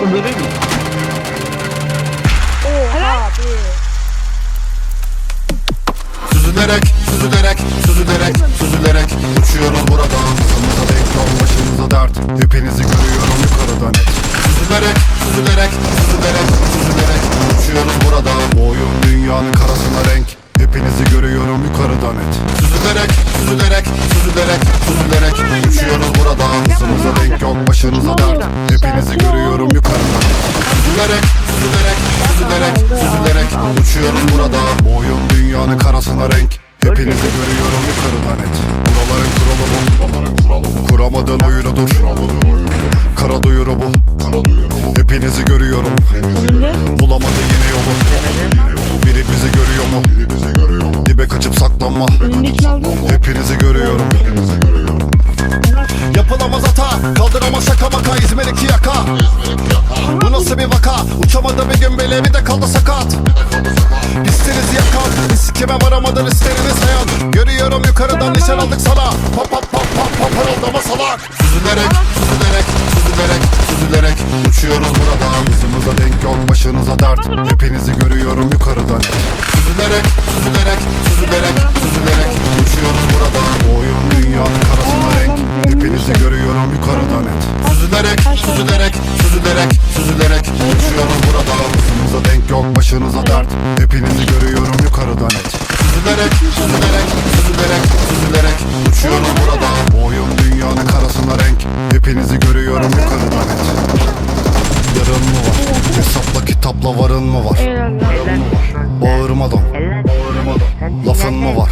Mü? Oha abi. Süzülerek, süzülerek, süzülerek, süzülerek Uçuyoruz burada Hızımıza denk yol başımıza dert. Hepinizi görüyorum yukarıdan Süzülerek, süzülerek, süzülerek, süzülerek Uçuyoruz burada Bu dünyanın karasına renk. Hepinizi görüyorum yukarıdan et Süzülerek, süzülerek, süzülerek, süzülerek Uçuyoruz burada Hızımıza denk yok başınıza dert. Hepinizi görüyorum yukarıdan Süzülerek, süzülerek, süzülerek, süzülerek Uçuyoruz burada. Bu oyun dünyanın karasına renk. Hepinizi görüyorum yukarıdan et. Buraların kuralı bu Kuramadığın oyunudur Kara duyuru bu Hepinizi görüyorum. Bulamadı yine yolu. Biri bizi görüyor mu? Dibe kaçıp saklanma? Hepinizi görüyorum. Yapılamaz hata. Kaldıramaz şaka maka. İzmir iki yaka Bu nasıl bir vaka? Uçamadı bir gün bile bir de kaldı sakat. İstiniz yakan Biz kime varamadan isteriniz hayal Görüyorum yukarıdan nişan aldık sana. Pap pap pap pap pap parıldama salak. Süzülerek, süzülerek, süzülerek, süzülerek Uçuyoruz burada Hızımıza denk yok başınıza dert. Hepinizi görüyorum yukarıdan. Süzülerek, süzülerek, süzülerek, süzülerek Uçuyoruz burada Bu oyun dünyanın karasına renk Hepinizi görüyorum yukarıdan et Süzülerek, süzülerek, süzülerek, süzülerek Uçuyoruz burada. Hızımıza denk yok başınıza dert. Hepinizi görüyorum yukarıdan et Süzülerek, süzülerek, süzülerek, süzülerek Uçuyoruz burada. Bu oyun dünyanın karasına renk. Hepinizi görüyorum yukarıdan et Yarın mı var? Hesapla kitapla varın mı var? Bağırmadan Lafın mı var?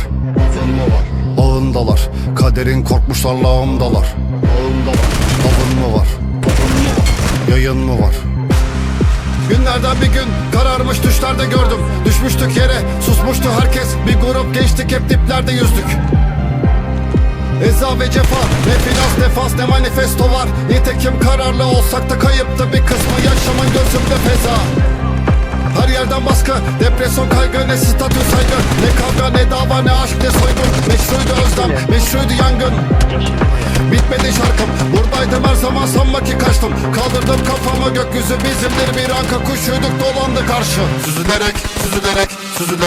Ağındalar Kaderin korkmuşlar lağımdalar Avın mı var? Yayın mı var? Günlerden bir gün kararmış düşlerde gördüm. Düşmüştük yere susmuştu herkes. Bir grup gençtik hep diplerde yüzdük. Eza ve cefa Ne finans ne fas ne manifesto var. Nitekim kararlı olsak da kayıptı. Bir kısmı Yaşamın gözümde feza. Her yerden baskı, depresyon kaygı, ne statü saygı. Ne kavga, ne dava, ne aşk, ne soygun. Meşruydu özlem, meşruydu yangın. Bitmedi şarkım, buradaydım her zaman sanma ki kaçtım. Kaldırdım kafamı gökyüzü bizimdir. Bir anka kuşuyduk dolandı karşı Süzülerek, süzülerek, süzülerek